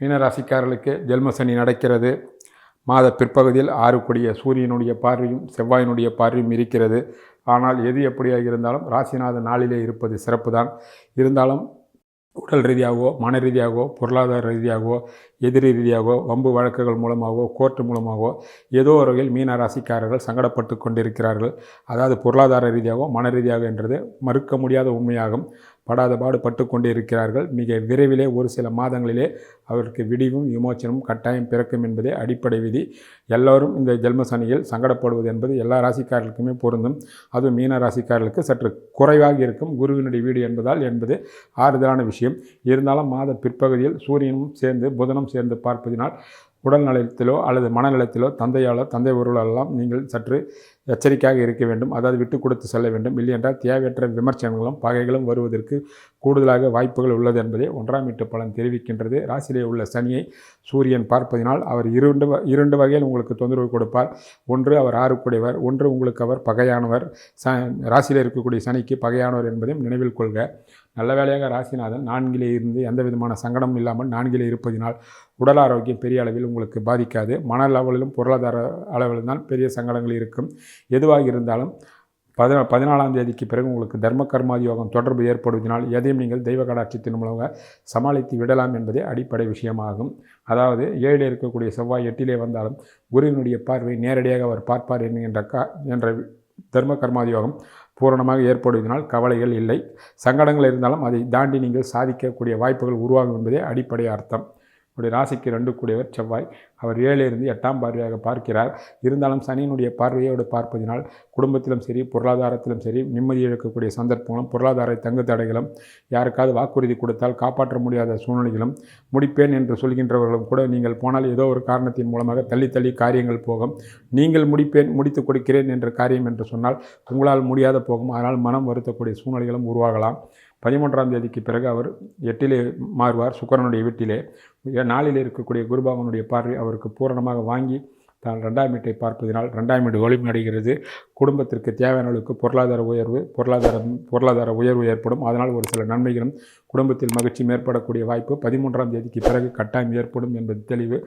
மீனராசிக்காரர்களுக்கு ஜென்மசனி நடக்கிறது. மாத பிற்பகுதியில் ஆறுக்குடிய சூரியனுடைய பார்வையும் செவ்வாயினுடைய பார்வையும் இருக்கிறது. ஆனால் எது எப்படியாக இருந்தாலும் ராசிநாத நாளிலே இருப்பது சிறப்பு தான் இருந்தாலும் உடல் ரீதியாகவோ மன ரீதியாகவோ பொருளாதார ரீதியாகவோ எதிரி ரீதியாகவோ வம்பு வழக்குகள் மூலமாகவோ கோர்ட்டு மூலமாகவோ ஏதோ ஒரு வகையில் மீன ராசிக்காரர்கள் சங்கடப்பட்டு கொண்டிருக்கிறார்கள். அதாவது பொருளாதார ரீதியாகவோ மன ரீதியாக என்றது மறுக்க முடியாத உண்மையாகும். படாத பாடு பட்டுக்கொண்டே இருக்கிறார்கள். மிக விரைவிலே ஒரு சில மாதங்களிலே அவருக்கு விடிவும் விமோச்சனமும் கட்டாயம் பிறக்கும் என்பதே அடிப்படை விதி. எல்லோரும் இந்த ஜென்மசனியில் சங்கடப்படுவது என்பது எல்லா ராசிக்காரர்களுக்குமே பொருந்தும். அதுவும் மீன ராசிக்காரர்களுக்கு சற்று குறைவாக இருக்கும். குருவினுடைய வீடு என்பதால் என்பது ஆறுதலான விஷயம். இருந்தாலும் மாத பிற்பகுதியில் சூரியனும் சேர்ந்து புதனும் சேர்ந்து பார்ப்பதினால் உடல் நலத்திலோ அல்லது மனநலத்திலோ தந்தையாலோ தந்தை ஒருவரெல்லாம் நீங்கள் சற்று எச்சரிக்கையாக இருக்க வேண்டும். அதாவது விட்டு கொடுத்து செல்ல வேண்டும். இல்லையென்றால் தேவையற்ற விமர்சனங்களும் பகைகளும் வருவதற்கு கூடுதலாக வாய்ப்புகள் உள்ளது என்பதை ஒன்றாம் வீட்டு பலன் தெரிவிக்கின்றது. ராசியிலே உள்ள சனியை சூரியன் பார்ப்பதினால் அவர் இரண்டு வ- இரண்டு வகையில் உங்களுக்கு தொந்தரவு கொடுப்பார். ஒன்று அவர் ஆறுக்குடையவர். ஒன்று உங்களுக்கு அவர் பகையானவர். ச ராசியில் இருக்கக்கூடிய சனிக்கு பகையானவர் என்பதையும் நினைவில் கொள்க. நல்ல வேளையாக ராசிநாதன் நான்கிலே இருந்து எந்த விதமான சங்கடமும் இல்லாமல் நான்கிலே இருப்பதினால் உடல் ஆரோக்கியம் பெரிய அளவில் உங்களுக்கு பாதிக்காது. மன அளவிலும் பொருளாதார அளவிலும் தான் பெரிய சங்கடங்கள் இருக்கும். எதுவாக இருந்தாலும் பதினா பதினாலாம் தேதிக்கு பிறகு உங்களுக்கு தர்ம கர்மாதி யோகம் தொடர்பு ஏற்படுவதனால் எதையும் நீங்கள் தெய்வ கடாட்சித்தின் மூலமாக சமாளித்து விடலாம் என்பதே அடிப்படை விஷயமாகும். அதாவது ஏழில் இருக்கக்கூடிய செவ்வாய் எட்டிலே வந்தாலும் குருவினுடைய பார்வை நேரடியாக அவர் பார்ப்பார் என்கின்ற கா என்ற தர்ம கர்மாதி யோகம் பூரணமாக ஏற்படுவதனால் கவலைகள் இல்லை. சங்கடங்கள் இருந்தாலும் அதை தாண்டி நீங்கள் சாதிக்கக்கூடிய வாய்ப்புகள் உருவாகும் என்பதே அடிப்படை அர்த்தம். உடைய ராசிக்கு ரெண்டு கூடியவர் செவ்வாய். அவர் ஏழிலிருந்து எட்டாம் பார்வையாக பார்க்கிறார். இருந்தாலும் சனியினுடைய பார்வையோடு பார்ப்பதினால் குடும்பத்திலும் சரி பொருளாதாரத்திலும் சரி நிம்மதி இழக்கக்கூடிய சந்தர்ப்பங்களும் பொருளாதார தங்கு தடைகளும் யாருக்காவது வாக்குறுதி கொடுத்தால் காப்பாற்ற முடியாத சூழ்நிலைகளும் முடிப்பேன் என்று சொல்கின்றவர்களும் கூட நீங்கள் போனால் ஏதோ ஒரு காரணத்தின் மூலமாக தள்ளி தள்ளி காரியங்கள் போகும். நீங்கள் முடிப்பேன் முடித்து கொடுக்கிறேன் என்ற காரியம் என்று சொன்னால் உங்களால் முடியாத போகும். அதனால் மனம் வருத்தக்கூடிய சூழ்நிலைகளும் உருவாகலாம். பதிமூன்றாம் தேதிக்கு பிறகு அவர் எட்டிலே மாறுவார். சுக்கரனுடைய வீட்டிலே. நாளில் இருக்கக்கூடிய குருபாவனுடைய பார்வை அவருக்கு பூரணமாக வாங்கி தான் ரெண்டாம் வீட்டை பார்ப்பதினால் ரெண்டாம் வீடு ஒளிமடைகிறது குடும்பத்திற்கு தேவையான அளவுக்கு பொருளாதார உயர்வு பொருளாதாரம் பொருளாதார உயர்வு ஏற்படும். அதனால் ஒரு சில நன்மைகளும் குடும்பத்தில் மகிழ்ச்சியும் ஏற்படக்கூடிய வாய்ப்பு பதிமூன்றாம் தேதிக்கு பிறகு கட்டாயம் ஏற்படும் என்பது தெளிவு.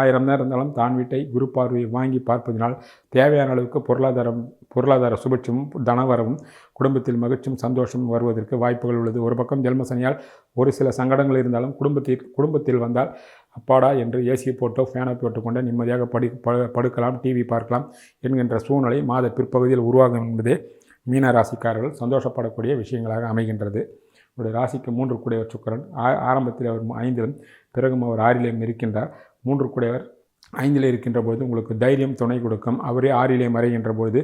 ஆயிரம் நேரம் இருந்தாலும் தான் வீட்டை குரு பார்வையை வாங்கி பார்ப்பதினால் தேவையான அளவுக்கு பொருளாதாரம் பொருளாதார சுபிட்சமும் தனவரவும் குடும்பத்தில் மகிழ்ச்சியும் சந்தோஷமும் வருவதற்கு வாய்ப்புகள் உள்ளது. ஒரு பக்கம் ஜென்மசனியால் ஒரு சில சங்கடங்கள் இருந்தாலும் குடும்பத்தில் குடும்பத்தில் வந்தால் அப்பாடா என்று ஏசி போட்டோ ஃபேனை போட்டுக்கொண்டு நிம்மதியாக படி படுக்கலாம் டிவி பார்க்கலாம் என்கின்ற சூழ்நிலை மாத பிற்பகுதியில் உருவாகும் என்பதே மீன ராசிக்காரர்கள் சந்தோஷப்படக்கூடிய விஷயங்களாக அமைகின்றது. உடைய ராசிக்கு மூன்று கூடியவர் சுக்கரன். ஆ- ஆரம்பத்தில் அவர் ஐந்திலும் பிறகும் அவர் ஆறிலேயும் இருக்கின்றார். மூன்று குடையவர் ஐந்திலே இருக்கின்ற பொழுது உங்களுக்கு தைரியம் துணை கொடுக்கும். அவரே ஆறிலே மறைகின்ற பொழுது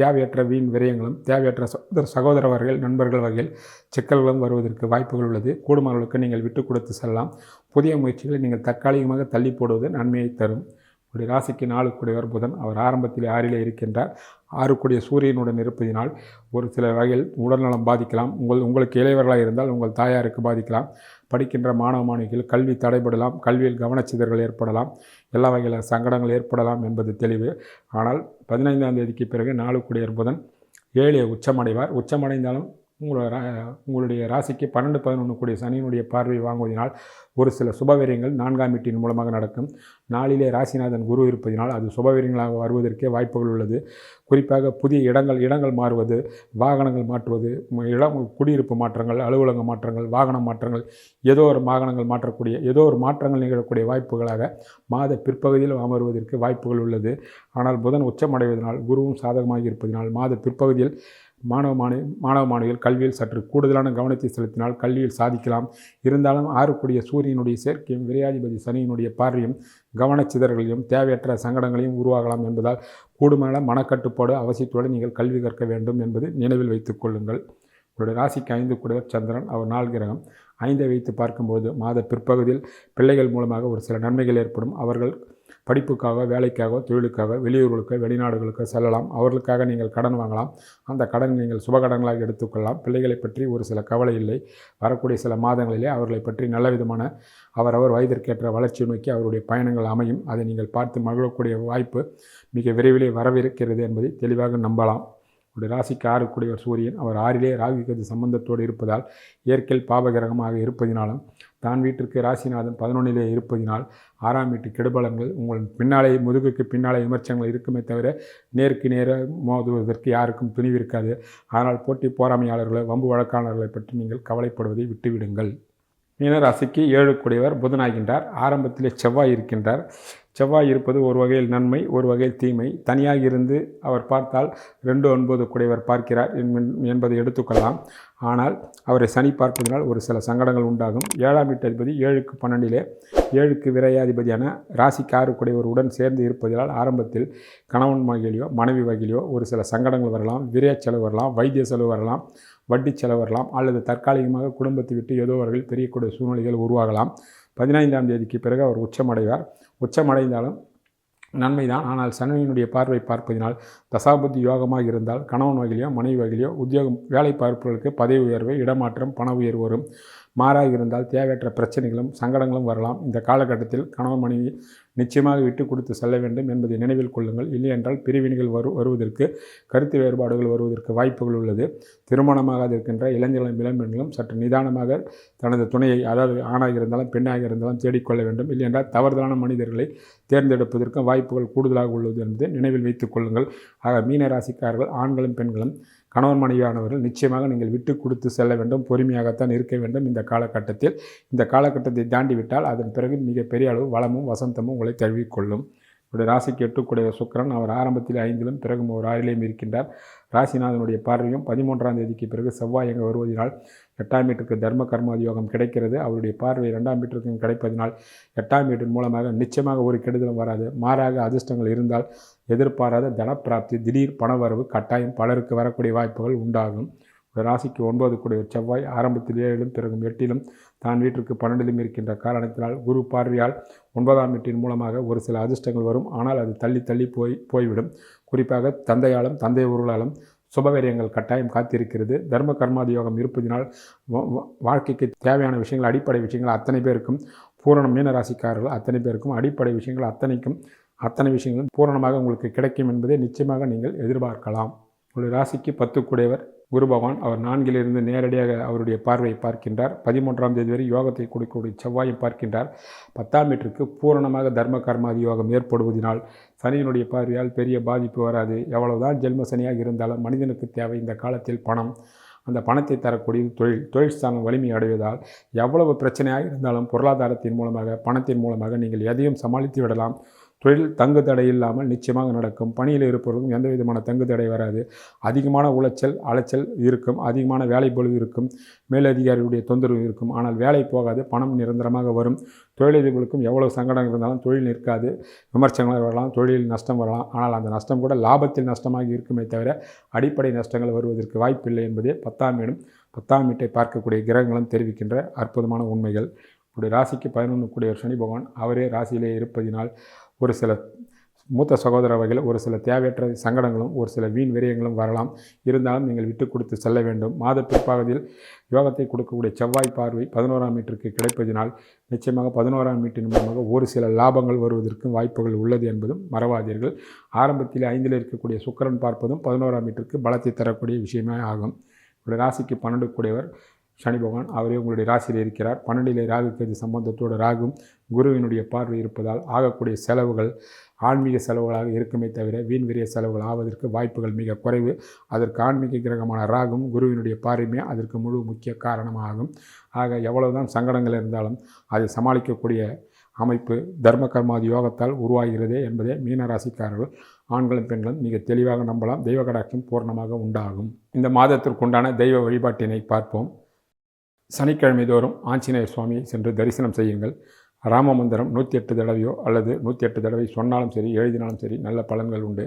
தேவையற்ற வீண் விரயங்களும் தேவையற்ற சகோதர சகோதர வகைகள் நண்பர்கள் வகையில் சிக்கல்களும் வருவதற்கு வாய்ப்புகள் உள்ளது. கூடுமானவர்களுக்கு நீங்கள் விட்டு கொடுத்து செல்லலாம். புதிய முயற்சிகளை நீங்கள் தற்காலிகமாக தள்ளி போடுவது நன்மையை தரும். உடைய ராசிக்கு நாளுக்குடையவர் புதன் அவர் ஆரம்பத்தில் ஆறிலே இருக்கின்றார். ஆறுக்குடிய சூரியனுடன் இருப்பதினால் ஒரு சில வகையில் உடல்நலம் பாதிக்கலாம். உங்கள் உங்களுக்கு இளையவர்களாக இருந்தால் உங்கள் தாயாருக்கு பாதிக்கலாம். படிக்கின்ற மாணவ மாணவிகள் கல்வி தடைபடலாம். கல்வியில் கவனச்சிதறல் ஏற்படலாம். எல்லா வகையில சங்கடங்கள் ஏற்படலாம் என்பது தெளிவு. ஆனால் பதினைந்தாம் தேதிக்கு பிறகு நாலு புதன் ஏழு உச்சமடைவார். உச்சமடைந்தாலும் உங்களோட ரா- உங்களுடைய ராசிக்கு பன்னெண்டு பதினொன்று கூடிய சனியினுடைய பார்வை வாங்குவதனால் ஒரு சில சுபவீரியங்கள் நான்காம் வீட்டின் மூலமாக நடக்கும். நாளிலே ராசிநாதன் குரு இருப்பதினால் அது சுபவீரியங்களாக வருவதற்கே வாய்ப்புகள் உள்ளது. குறிப்பாக புதிய இடங்கள் இடங்கள் மாறுவது வாகனங்கள் மாற்றுவது இடம் குடியிருப்பு மாற்றங்கள் அலுவலக மாற்றங்கள் வாகன மாற்றங்கள் ஏதோ ஒரு வாகனங்கள் மாற்றக்கூடிய ஏதோ ஒரு மாற்றங்கள் நிகழக்கூடிய வாய்ப்புகளாக மாத பிற்பகுதியில் அமர்வதற்கு வாய்ப்புகள் உள்ளது. ஆனால் புதன் உச்சமடைவதனால் குருவும் சாதகமாக இருப்பதனால் மாத பிற்பகுதியில் மாணவ மாணவி மாணவ மாணவிகள் கல்வியில் சற்று கூடுதலான கவனத்தை செலுத்தினால் கல்வியில் சாதிக்கலாம். இருந்தாலும் ஆறுக்குடிய சூரியனுடைய சேர்க்கையும் விரையாதிபதி சனியினுடைய பார்வையும் கவனச்சிதறல்களையும் தேவையற்ற சங்கடங்களையும் உருவாகலாம் என்பதால் கூடுமான மனக்கட்டுப்பாடு அவசியத்தோடு நீங்கள் கல்வி கற்க வேண்டும் என்பது நினைவில் வைத்துக் கொள்ளுங்கள். உங்களுடைய ராசிக்கு ஐந்து கூடியவர் சந்திரன் அவர் நாள் கிரகம். ஐந்தை வைத்து பார்க்கும்போது மாத பிற்பகுதியில் பிள்ளைகள் மூலமாக ஒரு சில நன்மைகள் ஏற்படும். அவர்கள் படிப்புக்காக வேலைக்காக தொழிலுக்காக வெளியூர்களுக்கு வெளிநாடுகளுக்கு செல்லலாம். அவர்களுக்காக நீங்கள் கடன் வாங்கலாம். அந்த கடன் நீங்கள் சுபகடன்களாக எடுத்துக்கொள்ளலாம். பிள்ளைகளை பற்றி ஒரு சில கவலை இல்லை. வரக்கூடிய சில மாதங்களிலே அவர்களை பற்றி நல்ல விதமான அவரவர் வயதிற்கேற்ற வளர்ச்சி நோக்கி அவருடைய பயணங்கள் அமையும். அதை நீங்கள் பார்த்து மகிழக்கூடிய வாய்ப்பு மிக விரைவிலே வரவிருக்கிறது என்பதை தெளிவாக நம்பலாம். உடைய ராசிக்கு ஆறுக்குடையவர் சூரியன். அவர் ஆறிலே ராகுகது சம்பந்தத்தோடு இருப்பதால் இயற்கையில் பாபகிரகமாக இருப்பதினாலும் தான் வீட்டிற்கு ராசிநாதன் பதினொன்றிலே இருப்பதினால் ஆறாம் வீட்டு கெடுபலங்கள் உங்கள் பின்னாலே முதுகுக்கு பின்னாலே விமர்சனங்கள் இருக்குமே தவிர நேருக்கு நேர மோதுவதற்கு யாருக்கும் துணிவு இருக்காது. ஆனால் போட்டி போராமையாளர்களை வம்பு வழக்காளர்களை பற்றி நீங்கள் கவலைப்படுவதை விட்டுவிடுங்கள். மீனராசிக்கு ஏழு கூடியவர் புதனாகின்றார். ஆரம்பத்திலே செவ்வாய் இருக்கின்றார். செவ்வாய் இருப்பது ஒரு வகையில் நன்மை ஒரு வகையில் தீமை. தனியாக இருந்து அவர் பார்த்தால் ரெண்டு ஒன்பது குடைவர் பார்க்கிறார் என்பதை எடுத்துக்கொள்ளலாம். ஆனால் அவரை சனி பார்ப்பதனால் ஒரு சில சங்கடங்கள் உண்டாகும். ஏழாம் வீட்டு அதிபதி ஏழுக்கு பன்னெண்டிலே ஏழுக்கு விரையாதிபதியான ராசிக்கு ஆறு குடையவருடன் சேர்ந்து இருப்பதால் ஆரம்பத்தில் கணவன் வகையிலையோ மனைவி வகையிலையோ ஒரு சில சங்கடங்கள் வரலாம். விரைய செலவு வரலாம் வைத்திய செலவு வரலாம் வட்டி செலவு வரலாம் அல்லது தற்காலிகமாக குடும்பத்தை விட்டு ஏதோ அவர்கள் பெரியக்கூடிய சூழ்நிலைகள் உருவாகலாம். பதினைந்தாம் தேதிக்கு பிறகு அவர் உச்சமடைவார். உச்சமடைந்தாலும் நன்மைதான். ஆனால் சனியினுடைய பார்வை பார்ப்பதினால் தசாபுத்தி யோகமாக இருந்தால் கணவன் வகையிலையோ மனைவி வகையிலையோ உத்தியோகம் வேலை பார்ப்பவர்களுக்கு பதவி உயர்வு இடமாற்றம் பண உயர்வு வரும். மாறாக இருந்தால் தேவையற்ற பிரச்சனைகளும் சங்கடங்களும் வரலாம். இந்த காலகட்டத்தில் கணவன் மனைவி நிச்சயமாக விட்டு கொடுத்து செல்ல வேண்டும் என்பதை நினைவில் கொள்ளுங்கள். இல்லையென்றால் பிரிவினைகள் வரு வருவதற்கு கருத்து வேறுபாடுகள் வருவதற்கு வாய்ப்புகள் உள்ளது. திருமணமாக இருக்கின்ற இளைஞர்களும் இளம்பெண்களும் சற்று நிதானமாக தனது துணையை அதாவது ஆணாக இருந்தாலும் பெண்ணாக இருந்தாலும் தேடிக்கொள்ள வேண்டும். இல்லையென்றால் தவறுதலான மனிதர்களை தேர்ந்தெடுப்பதற்கும் வாய்ப்புகள் கூடுதலாக உள்ளது என்பதை நினைவில் வைத்துக் கொள்ளுங்கள். ஆக மீன ராசிக்காரர்கள் ஆண்களும் பெண்களும் கணவன் மனைவியானவர்கள் நிச்சயமாக நீங்கள் விட்டு கொடுத்து செல்ல வேண்டும் பொறுமையாகத்தான் இருக்க வேண்டும். இந்த காலகட்டத்தில் இந்த காலகட்டத்தை தாண்டி விட்டால் அதன் பிறகு மிகப்பெரிய அளவு வளமும் வசந்தமும் உங்களை தழுவிக்கொள்ளும். இவருடைய ராசிக்கு எட்டுக்கூடிய சுக்கரன் அவர் ஆரம்பத்தில் ஐந்திலும் பிறகும் ஒரு ஆறிலையும் இருக்கின்றார். ராசிநாதனுடைய பார்வையும் பதிமூன்றாம் தேதிக்கு பிறகு செவ்வாய் எங்கே வருவதனால் எட்டாம் வீட்டுக்கு தர்ம கர்மாதியோகம் கிடைக்கிறது. அவருடைய பார்வை இரண்டாம் வீட்டிற்கும் கிடைப்பதனால் எட்டாம் வீட்டின் மூலமாக நிச்சயமாக ஒரு கெடுதலும் வராது. மாறாக அதிர்ஷ்டங்கள் இருந்தால் எதிர்பாராத தனப்பிராப்தி திடீர் பணவரவு கட்டாயம் பலருக்கு வரக்கூடிய வாய்ப்புகள் உண்டாகும். ஒரு ராசிக்கு ஒன்பது கூடிய செவ்வாய் ஆரம்பத்தில் ஏழிலும் பிறகும் எட்டிலும் தான் வீட்டிற்கு பன்னெண்டிலும் இருக்கின்ற காரணத்தினால் குரு பார்வையால் ஒன்பதாம் எட்டின் மூலமாக ஒரு சில அதிர்ஷ்டங்கள் வரும். ஆனால் அது தள்ளி தள்ளி போய் போய்விடும். குறிப்பாக தந்தையாலும் தந்தை உருளாலும் சுபவரியங்கள் கட்டாயம் காத்திருக்கிறது. தர்ம கர்மாதி யோகம் இருப்பதினால் வாழ்க்கைக்கு தேவையான விஷயங்கள் அடிப்படை விஷயங்கள் அத்தனை பேருக்கும். பூரண மீனராசிக்காரர்கள் அத்தனை பேருக்கும் அடிப்படை விஷயங்கள் அத்தனைக்கும் அத்தனை விஷயங்களும் பூரணமாக உங்களுக்கு கிடைக்கும் என்பதை நிச்சயமாக நீங்கள் எதிர்பார்க்கலாம். உங்களுடைய ராசிக்கு பத்துக்குடையவர் குரு பகவான். அவர் நான்கிலிருந்து நேரடியாக அவருடைய பார்வையை பார்க்கின்றார். பதிமூன்றாம் தேதி வரை யோகத்தை கொடுக்கக்கூடிய செவ்வாயை பார்க்கின்றார். பத்தாம் மீட்டருக்கு பூரணமாக தர்ம கர்மாதி யோகம் ஏற்படுவதனால் சனியினுடைய பார்வையால் பெரிய பாதிப்பு வராது. எவ்வளவுதான் ஜென்ம சனியாக இருந்தாலும் மனிதனுக்கு தேவை இந்த காலத்தில் பணம். அந்த பணத்தை தரக்கூடிய தொழில். தொழில் ஸ்தானம் வலிமை அடைவதால் எவ்வளவு பிரச்சனையாக இருந்தாலும் பொருளாதாரத்தின் மூலமாக பணத்தின் மூலமாக நீங்கள் எதையும் சமாளித்து விடலாம். தொழில் தங்கு தடை இல்லாமல் நிச்சயமாக நடக்கும். பணியில் இருப்பவர்களுக்கும் எந்த விதமான தங்கு தடை வராது. அதிகமான உளைச்சல் அலைச்சல் இருக்கும். அதிகமான வேலை பொழுது இருக்கும். மேலதிகாரியுடைய தொந்தரவு இருக்கும். ஆனால் வேலை போகாது. பணம் நிரந்தரமாக வரும். தொழிலதிபர்களுக்கும் எவ்வளவு சங்கடம் இருந்தாலும் தொழில் நிற்காது. விமர்சனங்கள் வரலாம். தொழிலில் நஷ்டம் வரலாம். ஆனால் அந்த நஷ்டம் கூட லாபத்தில் நஷ்டமாக இருக்குமே தவிர அடிப்படை நஷ்டங்கள் வருவதற்கு வாய்ப்பில்லை என்பதே பத்தாம் வீடும் பத்தாம் வீட்டை பார்க்கக்கூடிய கிரகங்களும் தெரிவிக்கின்ற அற்புதமான உண்மைகள். இப்படி ராசிக்கு பதினொன்று கூடிய சனி பகவான் அவரே ராசியிலே இருப்பதினால் ஒரு சில மூத்த சகோதர வகையில் ஒரு சில தேவையற்ற சங்கடங்களும் ஒரு சில வீண் விரயங்களும் வரலாம். இருந்தாலும் நீங்கள் விட்டு கொடுத்து செல்ல வேண்டும். மாத பிற்பாகத்தில் யோகத்தை கொடுக்கக்கூடிய செவ்வாய் பார்வை பதினோராம் மீட்டருக்கு கிடைப்பதினால் நிச்சயமாக பதினோராம் மீட்டின் மூலமாக ஒரு சில லாபங்கள் வருவதற்கும் வாய்ப்புகள் உள்ளது என்பதும் மறவாதீர்கள். ஆரம்பத்தில் ஐந்தில் இருக்கக்கூடிய சுக்கரன் பார்ப்பதும் பதினோராம் மீட்டருக்கு பலத்தை தரக்கூடிய விஷயமே ஆகும். ஒரு ராசிக்கு பன்னெண்டு கூடியவர். சனி பகவான் அவரே உங்களுடைய ராசியில் இருக்கிறார். பன்னெண்டிலே ராகு கேது சம்பந்தத்தோடு ராகும் குருவினுடைய பார்வை இருப்பதால் ஆகக்கூடிய செலவுகள் ஆன்மீக செலவுகளாக இருக்குமே தவிர வீண் விரிய செலவுகள் ஆவதற்கு வாய்ப்புகள் மிக குறைவு. அதற்கு ஆன்மீக கிரகமான ராகும் குருவினுடைய பார்வையுமே அதற்கு முழு முக்கிய காரணமாகும். ஆக எவ்வளவுதான் சங்கடங்கள் இருந்தாலும் அதை சமாளிக்கக்கூடிய அமைப்பு தர்ம கர்மாதி யோகத்தால் உருவாகிறதே என்பதே மீனராசிக்காரர்கள் ஆண்களும் பெண்களும் மிக தெளிவாக நம்பலாம். தெய்வ கடாட்சம் பூர்ணமாக உண்டாகும். இந்த மாதத்திற்குண்டான தெய்வ வழிபாட்டினை பார்ப்போம். சனிக்கிழமை தோறும் ஆஞ்சநேயர் சுவாமியை சென்று தரிசனம் செய்யுங்கள். ராம மந்திரம் நூற்றி எட்டு தடவையோ அல்லது நூற்றி எட்டு தடவை சொன்னாலும் சரி எழுதினாலும் சரி நல்ல பலன்கள் உண்டு.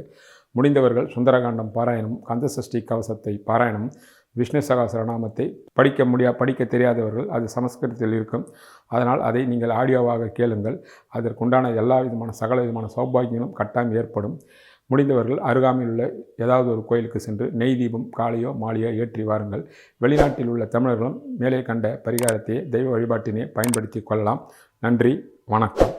முடிந்தவர்கள் சுந்தரகாண்டம் பாராயணம் கந்தசஷ்டி கவசத்தை பாராயணம் விஷ்ணு சகசரநாமத்தை படிக்க முடியா படிக்க தெரியாதவர்கள் அது சமஸ்கிருதத்தில் இருக்கும். அதனால் அதை நீங்கள் ஆடியோவாக கேளுங்கள். அதற்குண்டான எல்லா விதமான சகல விதமான சௌபாகியங்களும் கட்டாயம் ஏற்படும். முடிந்தவர்கள் அருகாமையில் உள்ள ஏதாவது ஒரு கோயிலுக்கு சென்று நெய் தீபம் காலையோ மாலையோ ஏற்றி வாருங்கள். வெளிநாட்டில் உள்ள தமிழர்களும் மேலே கண்ட பரிகாரத்தையே தெய்வ வழிபாட்டினை பயன்படுத்தி கொள்ளலாம். நன்றி வணக்கம்.